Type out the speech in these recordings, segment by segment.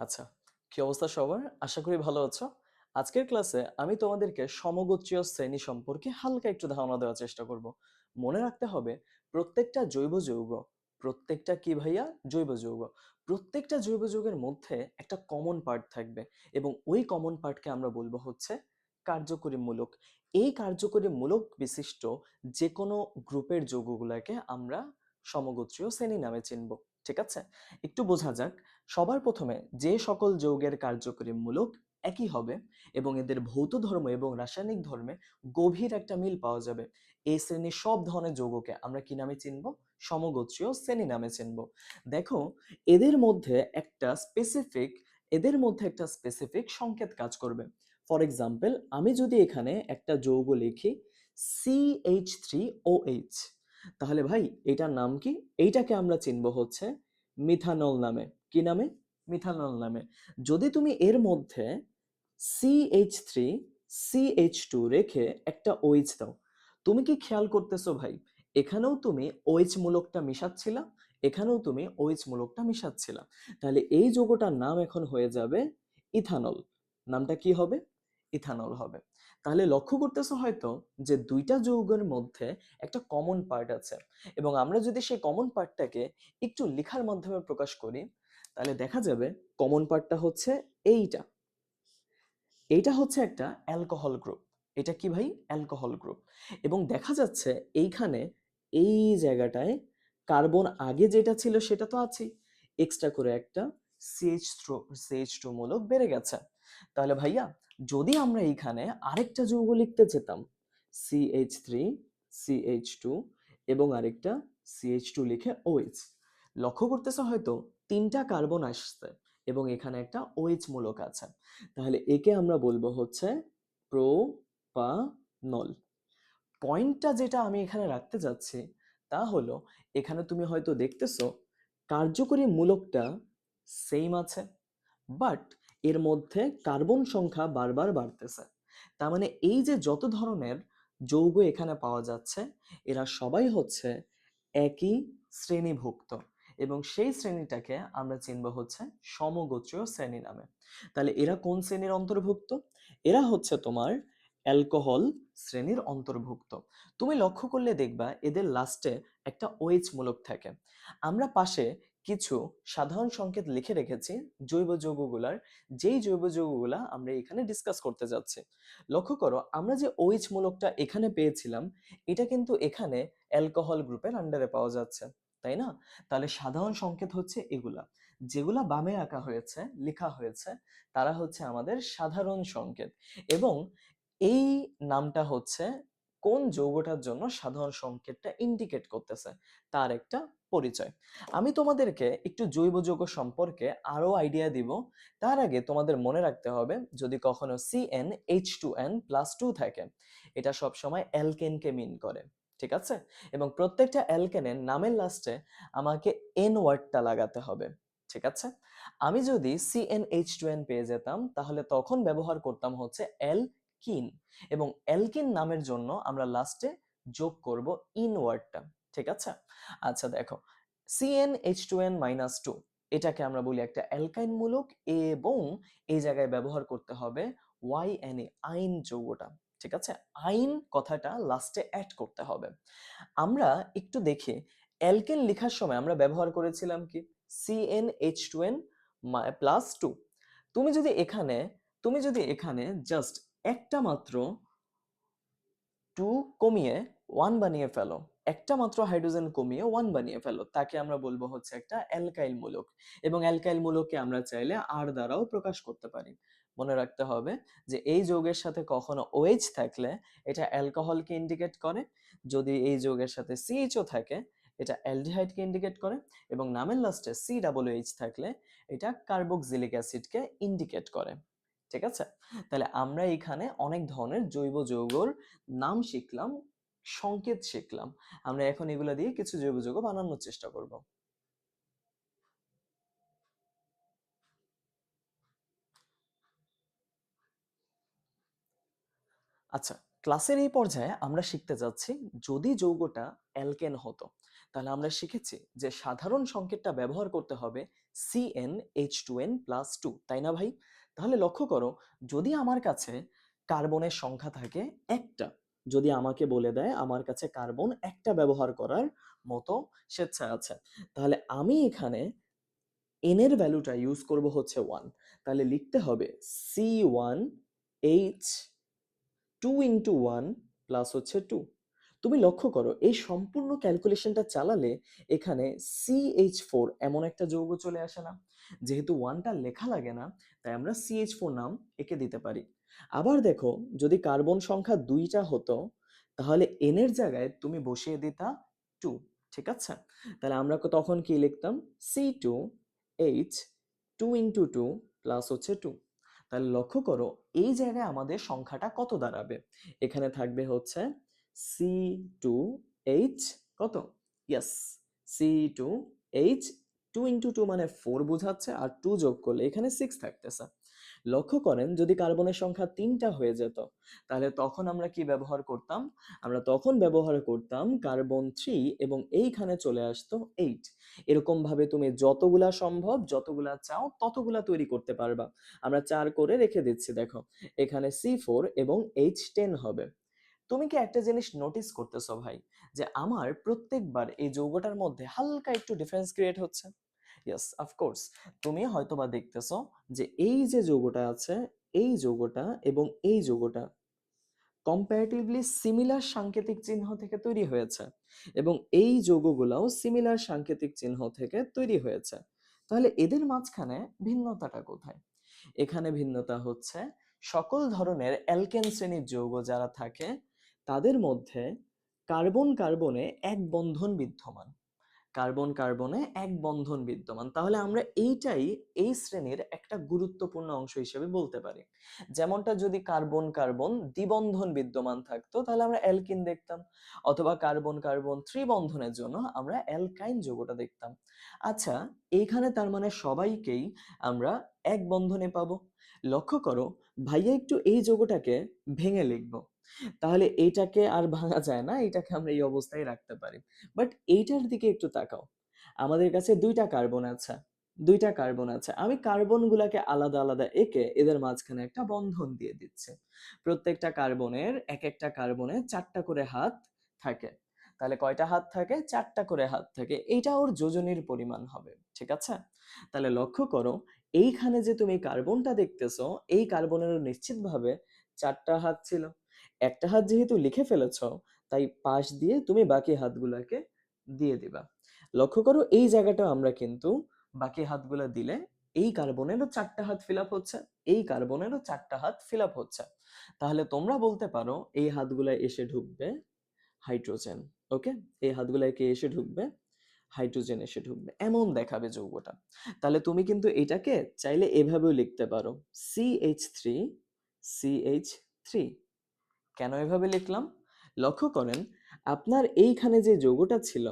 আচ্ছা কি অবস্থা সবার? আশা করি ভালো আছো। আজকের ক্লাসে আমি তোমাদেরকে সমগোত্রীয় শ্রেণি সম্পর্কে হালকা একটু ধারণা দেওয়ার চেষ্টা করব। মনে রাখতে হবে, প্রত্যেকটা জৈব যৌগ, প্রত্যেকটা কি ভাইয়া? জৈব যৌগ। প্রত্যেকটা জৈব যৌগের মধ্যে একটা কমন পার্ট থাকবে এবং ওই কমন পার্টকে আমরা বলব হচ্ছে কার্যকরী মূলক এই কার্যকরী মূলক বিশিষ্ট যে কোনো গ্রুপের যৌগগুলোকে আমরা সমগোত্রীয় শ্রেণি নামে চিনব। ঠিক আছে? একটু বোঝা যাক, সবার প্রথমে যে সকল যৌগের কার্যকরী মূলক একই হবে এবং এদের ভৌত ধর্ম এবং রাসায়নিক ধর্মে গভীর একটা মিল পাওয়া যাবে। এই শ্রেণির সব ধরনের যৌগকে আমরা কি নামে চিনব? সমগোত্রীয় শ্রেণি নামে চিনব। দেখো, এদের মধ্যে একটা স্পেসিফিক এদের মধ্যে একটা স্পেসিফিক সংকেত কাজ করবে। ফর এক্সাম্পল আমি যদি এখানে একটা যৌগ লিখি C H three O H তাহলে ভাই, এটার নাম কি? এইটাকে আমরা চিনব হচ্ছে মিথানল নামে। কি নামে? মিথানল নামে। যদি তুমি এর মধ্যে সিএইচ থ্রি সিএইচ টু রেখে একটা ওইচ দাও, তুমি কি খেয়াল করতেছো ভাই? এখানেও তুমি ওইচ মূলকটা মিশাচ্ছিলা, এখানেও তুমি ওইচ মূলকটা মিশাচ্ছিলা। তাহলে এই যৌগটার নাম এখন হয়ে যাবে ইথানল নামটা কি হবে? ইথানল হবে। তাহলে লক্ষ্য করতেছো হয়তো যে দুইটা যৌগের মধ্যে একটা কমন পার্ট আছে এবং আমরা যদি সেই কমন পার্টটাকে একটু লেখার মাধ্যমে প্রকাশ করি, তাহলে দেখা যাবে কমন পার্টটা হচ্ছে এইটা। এইটা হচ্ছে একটা অ্যালকোহল গ্রুপ এটা কি ভাই? অ্যালকোহল গ্রুপ এবং দেখা যাচ্ছে এইখানে এই জায়গাটায় কার্বন আগে যেটা ছিল সেটা তো আছে এক্সট্রা করে একটা সিএইচ সিএইচ টু মূলক বেড়ে গেছে। তাহলে ভাইয়া, যদি আমরা এইখানে আরেকটা যৌগ লিখতে যেতাম সিএইচ থ্রি সিএইচ টু এবং আরেকটা সিএইচ টু লিখে ওএইচ লক্ষ্য করতেছে হয়তো? তিনটা কার্বন আসছে এবং এখানে একটা ওএইচ মূলক আছে। তাহলে একে আমরা বলব হচ্ছে প্রোপানল। পয়েন্টটা যেটা আমি এখানে রাখতে যাচ্ছি তা হলো, এখানে তুমি হয়তো দেখতেছো, কার্যকরী মূলকটা সেম আছে বাট এর মধ্যে কার্বন সংখ্যা বারবার বাড়তেছে। তার মানে এই যে যত ধরনের যৌগ এখানে পাওয়া যাচ্ছে, এরা সবাই হচ্ছে একই শ্রেণীভুক্ত এবং সেই শ্রেণীটাকে আমরা চিনব হচ্ছে সমগোত্রীয় শ্রেণি নামে। তাহলে এরা কোন শ্রেণির অন্তর্ভুক্ত? এরা হচ্ছে তোমার অ্যালকোহল শ্রেণির অন্তর্ভুক্ত। তুমি লক্ষ্য করলে দেখবা এদের লাস্টে একটা ওএইচ মূলক থাকে। আমরা পাশে কিছু সাধারণ সংকেত লিখে রেখেছি জৈব যৌগগুলার যেই জৈব যৌগগুলা আমরা এখানে ডিসকাস করতে যাচ্ছি। লক্ষ্য করো, আমরা যে ওএইচ মূলকটা এখানে পেয়েছিলাম, এটা কিন্তু এখানে অ্যালকোহল গ্রুপের আন্ডারে পাওয়া যাচ্ছে, তাই না? তাহলে সাধারণ সংকেত হচ্ছে এগুলা। যেগুলা বামে আঁকা হয়েছে, লেখা হয়েছে, তারা হচ্ছে আমাদের সাধারণ সংকেত। এবং এই নামটা হচ্ছে কোন যৌগটার জন্য সাধারণ সংকেতটা ইন্ডিকেট করতেছে, তার একটা পরিচয়। আমি তোমাদেরকে একটু জৈব যৌগ সম্পর্কে আরও আইডিয়া দিব। তার আগে তোমাদের মনে রাখতে হবে, যদি কখনো C N H two N plus two থাকে, এটা সবসময় অ্যালকেনকে মিন করে, ঠিক আছে? এবং প্রত্যেকটা অ্যালকেনের নামের লাস্টে আমাকে এন ওয়ার্ডটা লাগাতে হবে, ঠিক আছে? আমি যদি সিএন এইচ টু এন পেয়ে যেতাম, তাহলে তখন ব্যবহার করতাম হচ্ছে এল কিন এবং অ্যালকিন নামের জন্য আমরা লাস্টে যোগ করব ইন ওয়ার্ডটা ঠিক আছে? আচ্ছা দেখো C N H two N minus two এটাকে আমরা বলি একটা অ্যালকাইন মূলক এবং এই জায়গায় ব্যবহার করতে হবে ওয়াই এন এ আইন যৌগটা, ঠিক আছে? আইন কথাটা লাস্টে অ্যাড করতে হবে। আমরা একটু দেখি, অ্যালকেন লেখার সময় আমরা ব্যবহার করেছিলাম কি? C N H two N plus two তুমি যদি এখানে, তুমি যদি এখানে জাস্ট একটা মাত্র টু কমিয়ে ওয়ান বানিয়ে ফেলো। একটা মাত্র হাইড্রোজেন কমিয়ে ওয়ান বানিয়ে ফেলো। তাকে আমরা বলব হচ্ছে একটা অ্যালকাইল মূলক। এবং অ্যালকাইল মূলককে আমরা চাইলে আর দ্বারাও প্রকাশ করতে পারি। মনে রাখতে হবে যে এই যৌগের সাথে কখনো ওএইচ থাকলে এটা অ্যালকোহলকে ইন্ডিকেট করে। যদি এই যৌগের সাথে সিএইচও থাকে, এটা অ্যালডিহাইডকে ইন্ডিকেট করে। এবং নামের লাস্টে সি ডাবল এইচ থাকলে এটা কার্বক্সিলিক অ্যাসিডকে ইন্ডিকেট করে। ঠিক আছে? তাহলে আমরা এখানে অনেক ধরনের জৈব যৌগর নাম শিখলাম, সংকেত শিখলাম। আমরা এখন এগুলা দিয়ে কিছু জৈব যৌগ বানানোর চেষ্টা করব। আচ্ছা ক্লাসের এই পর্যায়ে আমরা শিখতে যাচ্ছি যদি যৌগটা অ্যালকেন হতো। তাহলে আমরা শিখেছি যে সাধারণ সংকেতটা ব্যবহার করতে হবে C N H two N plus two তাই না ভাই? তাহলে লক্ষ্য করো, যদি আমার কাছে কার্বনের সংখ্যা থাকে একটা, যদি আমাকে বলে দেয় আমার কাছে কার্বন একটা ব্যবহার করার মতো স্বেচ্ছা আছে, তাহলে আমি এখানে এন এর ভ্যালুটা ইউজ করব হচ্ছে ওয়ান তাহলে লিখতে হবে C one H two into one plus হচ্ছে টু তুমি লক্ষ্য করো, এই সম্পূর্ণ ক্যালকুলেশনটা চালালে এখানে সিএইচ ফোর এমন একটা যৌগ চলে আসে না। যেহেতু ওয়ানটা লেখা লাগে না, তাই আমরা সিএইচ ফোর নাম একে দিতে পারি। আবার দেখো, যদি কার্বন সংখ্যা দুইটা হতো, তাহলে এনের জায়গায় তুমি বসিয়ে দিতা টু ঠিক আছে? তাহলে আমরা তখন কি লিখতাম? C two H two into two plus হচ্ছে টু তাহলে লক্ষ্য করো, এই জায়গায় আমাদের সংখ্যাটা কত দাঁড়াবে? এখানে থাকবে হচ্ছে সি টু এইচ কত? Yes C two H two into two মানে ফোর বোঝাচ্ছে আর টু যোগ করলে এখানে সিক্স থাকতেছে। লক্ষ্য করেন, যদি কার্বনের সংখ্যা তিনটা হয়ে যেত, তাহলে তখন আমরা কি ব্যবহার করতাম? আমরা তখন ব্যবহার করতাম কার্বন থ্রি এবং এইখানে চলে আসতো এইট এরকম ভাবে তুমি যতগুলা সম্ভব, যতগুলা চাও, ততগুলা তৈরি করতে পারবা। আমরা চার করে রেখে দিচ্ছি, দেখো। এখানে সি ফোর এবং এইচ টেন হবে। তুমি কি একটা জিনিস নোটিস করতেছো ভাই? যে আমার প্রত্যেকবার এই যৌগটার মধ্যে হালকা একটু ডিফারেন্স ক্রিয়েট হচ্ছে। ইয়েস অফকোর্স তুমি হয়তোবা দেখতেছো যে এই যে যৌগটা আছে, এই যৌগটা এবং এই যৌগটা কম্পারেটিভলি সিমিলার সাংকেতিক চিহ্ন থেকে তৈরি হয়েছে এবং এই যৌগগুলাও সিমিলার সাংকেতিক চিহ্ন থেকে তৈরি হয়েছে। তাহলে এদের মাঝখানে ভিন্নতাটা কোথায়? এখানে ভিন্নতা হচ্ছে সকল ধরনের অ্যালকেন শ্রেণির যৌগ যারা থাকে তাদের মধ্যে কার্বন কার্বনে এক বন্ধন বিদ্যমান। কার্বন কার্বনে এক বন্ধন বিদ্যমান। তাহলে আমরা এইটাই এই শ্রেণির একটা গুরুত্বপূর্ণ অংশ হিসেবে বলতে পারি। যেমনটা যদি কার্বন কার্বন দ্বিবন্ধন বিদ্যমান থাকতো, তাহলে আমরা অ্যালকিন দেখতাম। অথবা কার্বন কার্বন ত্রিবন্ধনের জন্য আমরা অ্যালকাইন যৌগটা দেখতাম। আচ্ছা এইখানে তার মানে সবাইকেই আমরা এক বন্ধনে পাবো। লক্ষ্য করো, ভাইয়া একটু এই যৌগটাকে ভেঙে লিখব। তাহলে এইটাকে আর ভাঙা যায় না, এটাকে আমরা এই অবস্থায় রাখতে পারি। বাট এইটার দিকে একটু তাকাও। আমাদের কাছে দুইটা কার্বন আছে, দুইটা কার্বন আছে। আমি কার্বন গুলাকে আলাদা আলাদা এঁকে এদের মাঝখানে একটা বন্ধন দিয়ে দিচ্ছে। প্রত্যেকটা কার্বনের এক একটা কার্বনে চারটা করে হাত থাকে। তাহলে কয়টা হাত থাকে? চারটা করে হাত থাকে। এইটা ওর যোজনীর পরিমাণ হবে, ঠিক আছে? তাহলে লক্ষ্য করো, এইখানে যে তুমি কার্বনটা দেখতেছো, এই কার্বনের নিশ্চিতভাবে চারটা হাত ছিল। একটা হাত যেহেতু লিখে ফেলেছ, তাই পাশ দিয়ে তুমি বাকি হাতগুলাকে দিয়ে দিবা। লক্ষ্য করো, এই জায়গাটা আমরা কিন্তু বাকি হাতগুলা দিলে এই কার্বনেরও চারটা হাত ফিল আপ হচ্ছে, এই কার্বনেরও চারটা হাত ফিল আপ হচ্ছে। তাহলে তোমরা বলতে পারো, এই হাতগুলা এসে ঢুকবে হাইড্রোজেন, ওকে? এই হাতগুলাকে এসে ঢুকবে? হাইড্রোজেন এসে ঢুকবে। এমন দেখাবে যৌগটা। তাহলে তুমি কিন্তু এটাকে চাইলে এভাবেও লিখতে পারো সিএইচ থ্রি সিএইচ থ্রি কেন এভাবে লিখলাম? লক্ষ্য করেন, আপনার এইখানে যে যৌগটা ছিল,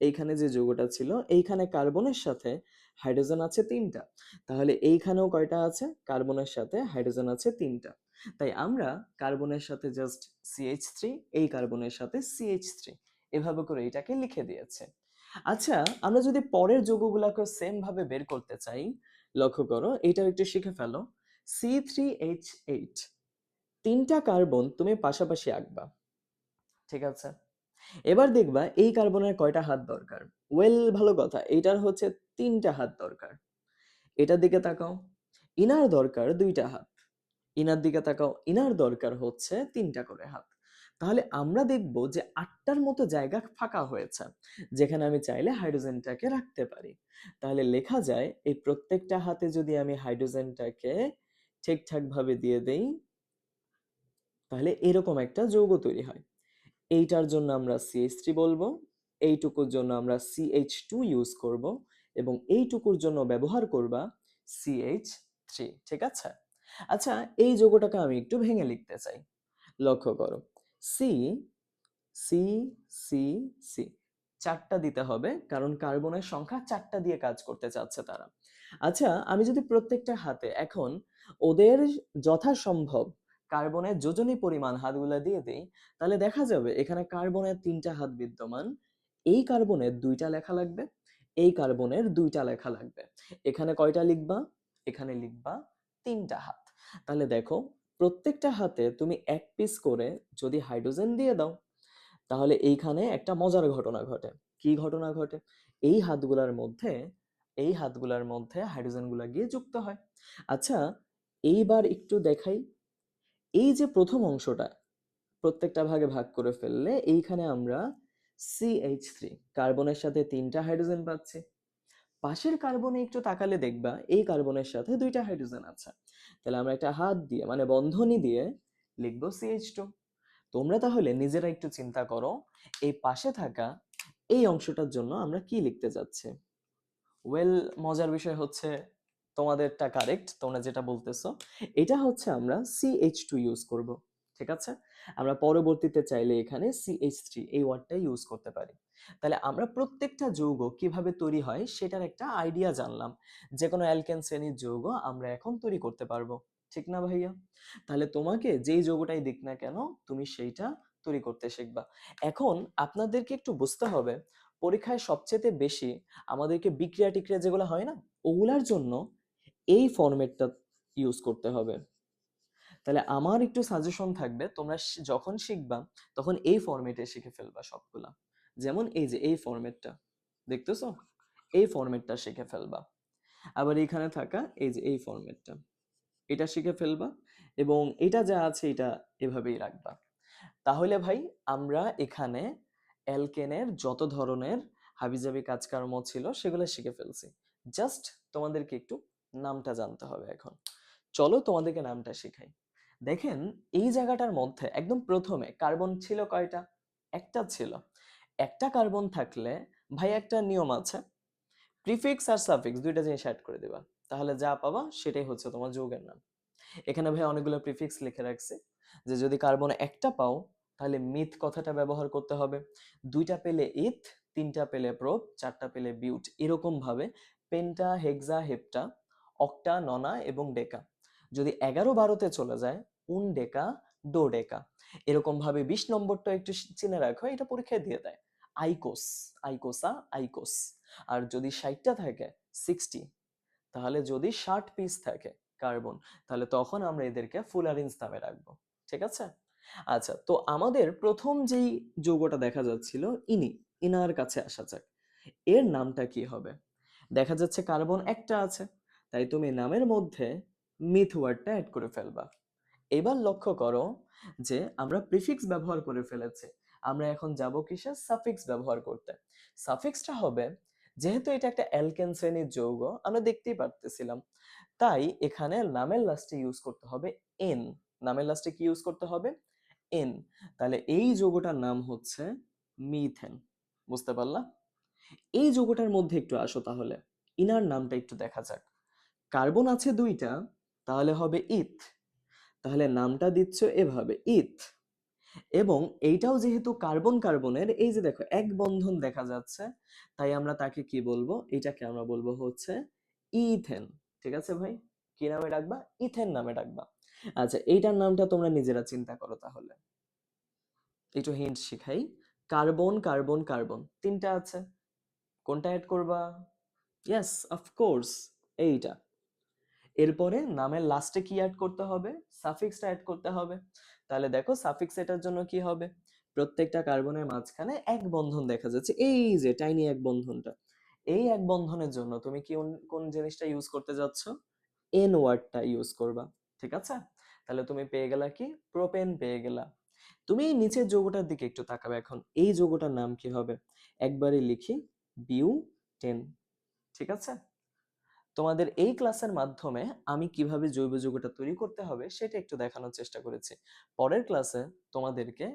এইখানে যে যৌগটা ছিল, এইখানে কার্বনের সাথে হাইড্রোজেন আছে তিনটা। তাহলে এইখানেও কয়টা আছে? কার্বনের সাথে হাইড্রোজেন আছে তিনটা। তাই আমরা কার্বনের সাথে জাস্ট সিএইচ থ্রি এই কার্বনের সাথে সিএইচ থ্রি এভাবে করে এটাকে লিখে দিয়েছে। আচ্ছা আমরা যদি পরের যৌগগুলোকে সেম ভাবে বের করতে চাই, লক্ষ্য করো, এটাও একটু শিখে ফেলো। সি থ্রি এইচ এইট তিনটা কার্বন তুমি পাশাপাশি আঁকবা। ঠিক আছে? এবার দেখবা এই কার্বনের কয়টা হাত দরকার। ওয়েল, ভালো কথা এটার হচ্ছে তিনটা হাত দরকার। এটার দিকে তাকাও, ইনার দরকার দুইটা হাত। ইনার দিকে তাকাও, ইনার দরকার হচ্ছে তিনটা করে হাত। তাহলে আমরা দেখব যে আটটার মতো জায়গা ফাঁকা হয়েছে, যেখানে আমি চাইলে হাইড্রোজেনটাকে রাখতে পারি। তাহলে লেখা যায়, এই প্রত্যেকটা হাতে যদি আমি হাইড্রোজেনটাকে ঠিকঠাক ভাবে দিয়ে দেই তাহলে এরকম একটা যৌগ তৈরি হয়। এইটার জন্য আমরা সিএইচ থ্রি বলব, এইটুকুর জন্য আমরা সিএইচ টু ইউজ করব এবং এইটুকুর জন্য ব্যবহার করবা সিএইচ থ্রি ঠিক আছে? আচ্ছা এই যৌগটাকে আমি একটু ভেঙে লিখতে চাই। লক্ষ্য করো সি সি সি সি চারটা দিতে হবে কারণ কার্বনের সংখ্যা চারটা দিয়ে কাজ করতে চাচ্ছে তারা। আচ্ছা আমি যদি প্রত্যেকটা হাতে এখন ওদের যথাসম্ভব কার্বনের যোজনী পরিমাণ হাতগুলা দিয়ে দেই, তাহলে দেখা যাবে এখানে কার্বনের তিনটা হাত বিদ্যমান, এই কার্বনের দুইটা লেখা লাগবে, এই কার্বনের দুইটা লেখা লাগবে। এখানে কয়টা লিখবা? এখানে লিখবা তিনটা হাত। তাহলে দেখো, প্রত্যেকটা হাতে তুমি এক পিস করে যদি হাইড্রোজেন দিয়ে দাও, তাহলে এইখানে একটা মজার ঘটনা ঘটে। কি ঘটনা ঘটে? এই হাতগুলার মধ্যে, এই হাতগুলার মধ্যে হাইড্রোজেনগুলা গিয়ে যুক্ত হয়। আচ্ছা এইবার একটু দেখাই এই যে প্রথম অংশটা, প্রত্যেকটা ভাগে ভাগ করে ফেললে এইখানে আমরা সিএইচ থ্রি কার্বনের সাথে তিনটা হাইড্রোজেন পাচ্ছি। পাশের কার্বনে একটু তাকালে দেখবা, এই কার্বনের সাথে দুইটা হাইড্রোজেন আছে। তাহলে আমরা একটা হাত দিয়ে মানে বন্ধনী দিয়ে লিখব সিএইচ টু তোমরা তাহলে নিজেরা একটু চিন্তা করো, এই পাশে থাকা এই অংশটার জন্য আমরা কি লিখতে যাচ্ছি? ওয়েল মজার বিষয় হচ্ছে তোমাদেরটা কারেক্ট তোমরা যেটা বলতেছো, এটা হচ্ছে আমরা সিএইচ টু ইউজ করব, ঠিক আছে? আমরা পরবর্তীতে চাইলে এখানে সিএইচ থ্রি এই ওয়ার্ডটা ইউজ করতে পারি। তাহলে আমরা প্রত্যেকটা যৌগ কীভাবে তৈরি হয় সেটার একটা আইডিয়া জানলাম। যে কোনো অ্যালকেন শ্রেণির যৌগ আমরা এখন তৈরি করতে পারব, ঠিক না ভাইয়া? তাহলে তোমাকে যেই যৌগটাই দিক না কেন, তুমি সেইটা তৈরি করতে শিখবা। এখন আপনাদেরকে একটু বুঝতে হবে, পরীক্ষায় সবচেয়ে বেশি আমাদেরকে বিক্রিয়া টিক্রিয়া যেগুলো হয় না, ওগুলার জন্য এই ফরম্যাটটা ইউজ করতে হবে। তাহলে আমার একটু সাজেশন থাকবে, তোমরা যখন শিখবা, তখন এই ফরম্যাটে শিখে ফেলবা সবগুলা। যেমন এই যে, এই ফরম্যাটটা দেখতেছো? এই ফরম্যাটটা শিখে ফেলবা। আবার এখানে থাকা, এই যে, এই ফরম্যাটটা এটা শিখে ফেলবা এবং এটা যা আছে, এটা এভাবেই রাখবা। তাহলে ভাই, আমরা এখানে অ্যালকেনের যত ধরনের হাবিজাবি কাজকর্ম ছিল, সেগুলো শিখে ফেলছি। জাস্ট তোমাদেরকে একটু নামটা জানতে হবে এখন। চলো তোমাদেরকে নামটা শেখাই। দেখেন, এই জায়গাটার মধ্যে একদম প্রথমে কার্বন ছিল কয়টা? একটা ছিল। একটা কার্বন থাকলে ভাই একটা নিয়ম আছে। প্রিফিক্স আর সাফিক্স দুইটা জিনিস অ্যাড করে দিবা। তাহলে যা পাবা সেটাই হচ্ছে তোমার যৌগের নাম। এখানে ভাই অনেকগুলো প্রিফিক্স লিখে রাখছে যে যদি কার্বন একটা পাও তাহলে মিথ কথাটা ব্যবহার করতে হবে। দুইটা পেলে ইথ তিনটা পেলে প্রোপ চারটা পেলে বিউট এরকম ভাবে পেন্টা হেক্সা হেপ্টা অক্টা ননা এবং ডেকা। যদি এগারো বারোতে চলে যায়, উন ডেকা ডো ডেকা। এরকম ভাবে বিশ নম্বরটা একটু চিনে রাখো, এটা পরীক্ষায় দিয়ে দেয়। আইকোস, আইকোসা, আইকোস। আর যদি ষাটটা থাকে, সিক্সটি। তাহলে যদি ষাট পিস থাকে কার্বন, তাহলে তখন আমরা এদেরকে ফুলারিন্স নামে রাখব। ঠিক আছে? আচ্ছা তো আমাদের প্রথম যেই যৌগটা দেখা যাচ্ছিল, ইনি, ইনার কাছে আসা যাক। এর নামটা কি হবে? দেখা যাচ্ছে কার্বন একটা আছে। তাই তুমি নামের মধ্যে মিথ ওয়ার্ডটা অ্যাড করে ফেলবা। এবার লক্ষ্য করো যে আমরা প্রিফিক্স ব্যবহার করে ফেলেছি। আমরা এখন যাব কিসে? সাফিক্স ব্যবহার করতে। সাফিক্সটা হবে, যেহেতু এটা একটা অ্যালকেন শ্রেণির যৌগ, আমরা দেখতেই পারতেছিলাম। তাই এখানে নামের লাস্টে ইউজ করতে হবে এন নামের লাস্টে কি ইউজ করতে হবে? এন তাহলে এই যৌগটার নাম হচ্ছে মিথেন বুঝতে পারলা? এই যৌগটার মধ্যে একটু আসো তাহলে। ইনার নামটা একটু দেখা যাক। কার্বন আছে দুইটা, তাহলে হবে ইথ। তাহলে নামটা দিচ্ছ এভাবে, ইথ। এবং এইটাও যেহেতু কার্বন কার্বনের, এই যে দেখো, এক বন্ধন দেখা যাচ্ছে, তাই আমরা তাকে কি বলব? এটাকে আমরা বলব হচ্ছে ইথেন। ঠিক আছে ভাই? কি নামে ডাকবা? ইথেন নামে ডাকবা। আচ্ছা এইটার নামটা তোমরা নিজেরা চিন্তা করো তাহলে। একটু হিন্ট শিখাই। কার্বন কার্বন কার্বন, তিনটা আছে। কোনটা অ্যাড করবা? ইয়েস অফকোর্স এইটা। এরপরে নামের লাস্টে কি অ্যাড করতে হবে? সাফিক্সটা অ্যাড করতে হবে। তাহলে দেখো সাফিক্স এটার জন্য কি হবে? প্রত্যেকটা কার্বনের মাঝখানে এক বন্ধন দেখা যাচ্ছে। এই যে টাইনি এক বন্ধনটা। এই এক বন্ধনের জন্য তুমি কি কোন- জিনিসটা ইউজ করতে যাচ্ছ? এন ওয়ার্ডটা ইউজ করবা। ঠিক আছে? তাহলে তুমি পেয়ে গেলা কি? প্রোপেন পেয়ে গেলা। তুমি নিচের যৌগটার দিকে একটু তাকাবে এখন। এই যৌগটার নাম কি হবে? একবারে লিখি বিউ টেন। ঠিক আছে? তোমাদের এই ক্লাসের মাধ্যমে আমি কীভাবে জৈব যৌগটা তৈরি করতে হবে সেটা একটু দেখানোর চেষ্টা করেছি। পরের ক্লাসে তোমাদেরকে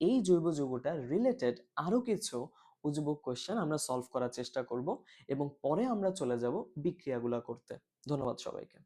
এই জৈব যৌগটা রিলেটেড আরও কিছু উজবুক কোয়েশ্চেন আমরা সলভ করার চেষ্টা করব এবং পরে আমরা চলে যাব বিক্রিয়াগুলো করতে। ধন্যবাদ সবাইকে।